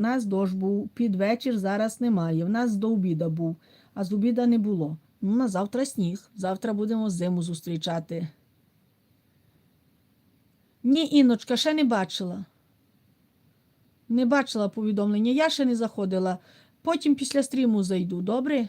нас дощ був під вечір, зараз немає. В нас до обіда був, а з обіда не було. Ну, на завтра сніг. Завтра будемо зиму зустрічати. Ні, Іночка, ще не бачила. Не бачила повідомлення. Я ще не заходила. Потім після стріму зайду, добре?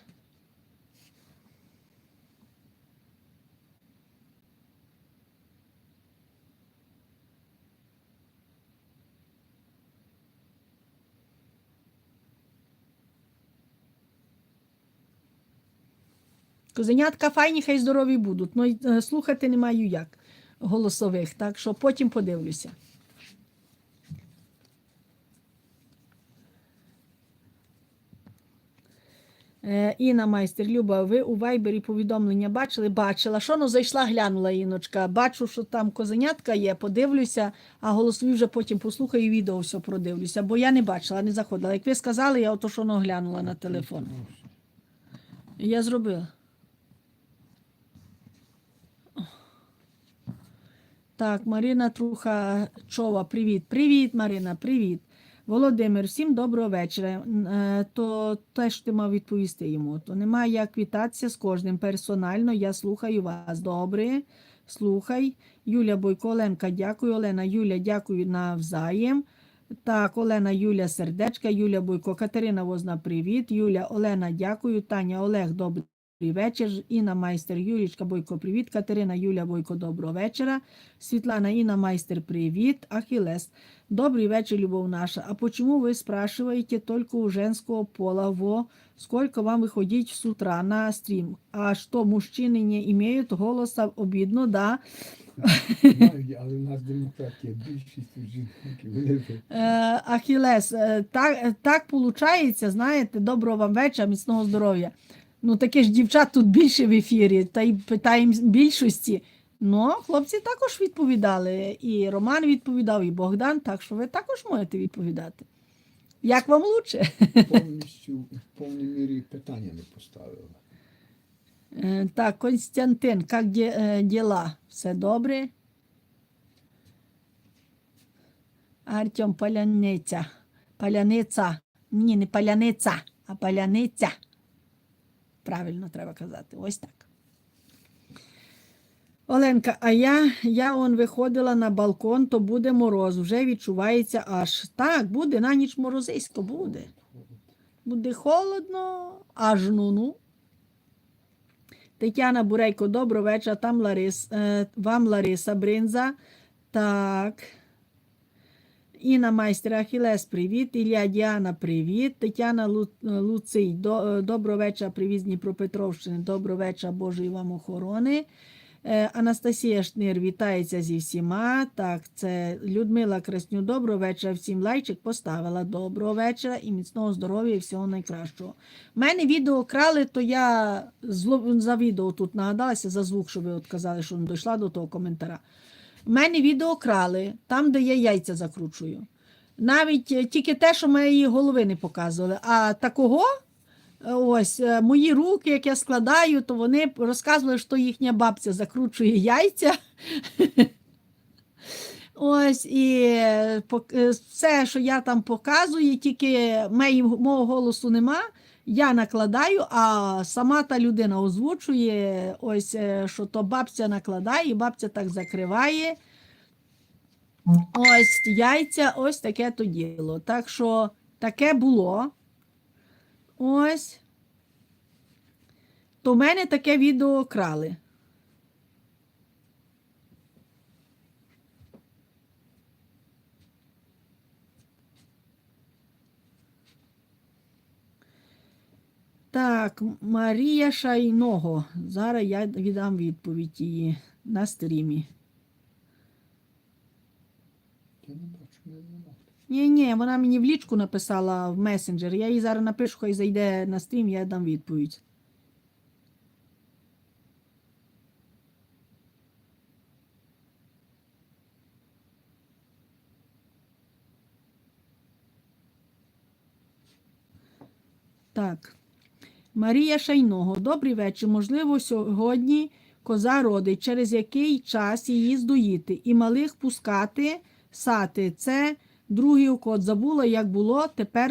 Козенятка файні, хай здорові будуть. Ну, е, слухати не маю як голосових, так що потім подивлюся. Е, Інна майстер, Люба, ви у вайбері повідомлення бачили? Бачила. Що ну зайшла, глянула Іночка. Бачу, що там козенятка є, подивлюся, а голосові вже потім послухаю і відео все продивлюся, бо я не бачила, не заходила. Як ви сказали, я ото що ну, глянула на телефон. Я зробила. Так, Марина Трухачова, привіт. Привіт, Марина, привіт. Володимир, всім доброго вечора. Е, То теж ти мав відповісти йому. То немає як вітатися з кожним персонально. Я слухаю вас. Добре. Слухай. Юля Бойко, Оленка, дякую. Олена, Юля, дякую навзаєм. Так, Олена, Юля, сердечка, Юля Бойко, Катерина Возна, привіт. Юля, Олена, дякую. Таня, Олег, добрий вечір. Інна Майстер, Юлічка Бойко, привіт. Катерина, Юля Бойко, доброго вечора. Світлана, Інна Майстер, привіт. Ахілес, добрый вечер, любовь наша. А почему вы спрашиваете только у женского пола, во сколько вам выходить с утра на стрим? А что, мужчины не имеют голоса? Обидно, да? Знаю, але в нас демократія, більшість у жінки. Вони вже Е, Ахілес, е, так, е, так получається, знаєте, доброго вам вечора, міцного здоров'я. Ну, таке ж дівчат тут більше в ефірі, та й питаємо більшості. Ну, хлопці також відповідали. І Роман відповідав, і Богдан, так що ви також можете відповідати. Як вам лучше? повністю в повній мірі питання не поставили. Е, Так, Константин, як е, діла? Все добре? Артем Паляниця. Паляниця. Ні, не паляниця, а паляниця. Правильно треба казати. Ось так. Оленка, а я, я он виходила на балкон, то буде мороз, вже відчувається аж. Так, буде, на ніч морозисько буде. Буде холодно, аж ну ну. Тетяна Бурейко, доброго вечора. Там Ларис, е, вам Лариса Бринза. Так. Інна Майстер Ахілес, привіт. Ілля Діана, привіт. Тетяна Лу, Луций, до, е, доброго вечора, привіт з Дніпропетровщини. Доброго вечора, Божої вам охорони. Е, Анастасія Шнир вітається зі всіма. Так, це Людмила Красню. Доброго вечора. Всім лайчик поставила. Доброго вечора і міцного здоров'я і всього найкращого. У мене відео крали, то я за відео тут нагадалася за звук, що ви от казали, що не дійшла до того коментара. У мене відео крали, там, де я яйця закручую. Навіть е, тільки те, що моєї голови не показували. А такого, е, ось е, мої руки, як я складаю, то вони розказували, що їхня бабця закручує яйця. Ось і все, що я там показую, тільки мого голосу нема. Я накладаю, а сама та людина озвучує, ось е, що то бабця накладає, і бабця так закриває. Ось яйця, ось таке то діло. Так що таке було. Ось. То в мене таке відео крали. Так, Марія Шайного. Зараз я віддам відповідь її на стрімі. Ні, ні, вона мені в лічку написала в месенджер. Я їй зараз напишу, хай зайде на стрім, я дам відповідь. Так. Марія Шайного. Добрий вечір. Можливо, сьогодні коза родить, через який час її здоїти і малих пускати сати. Це Другий код забула, як було. Тепер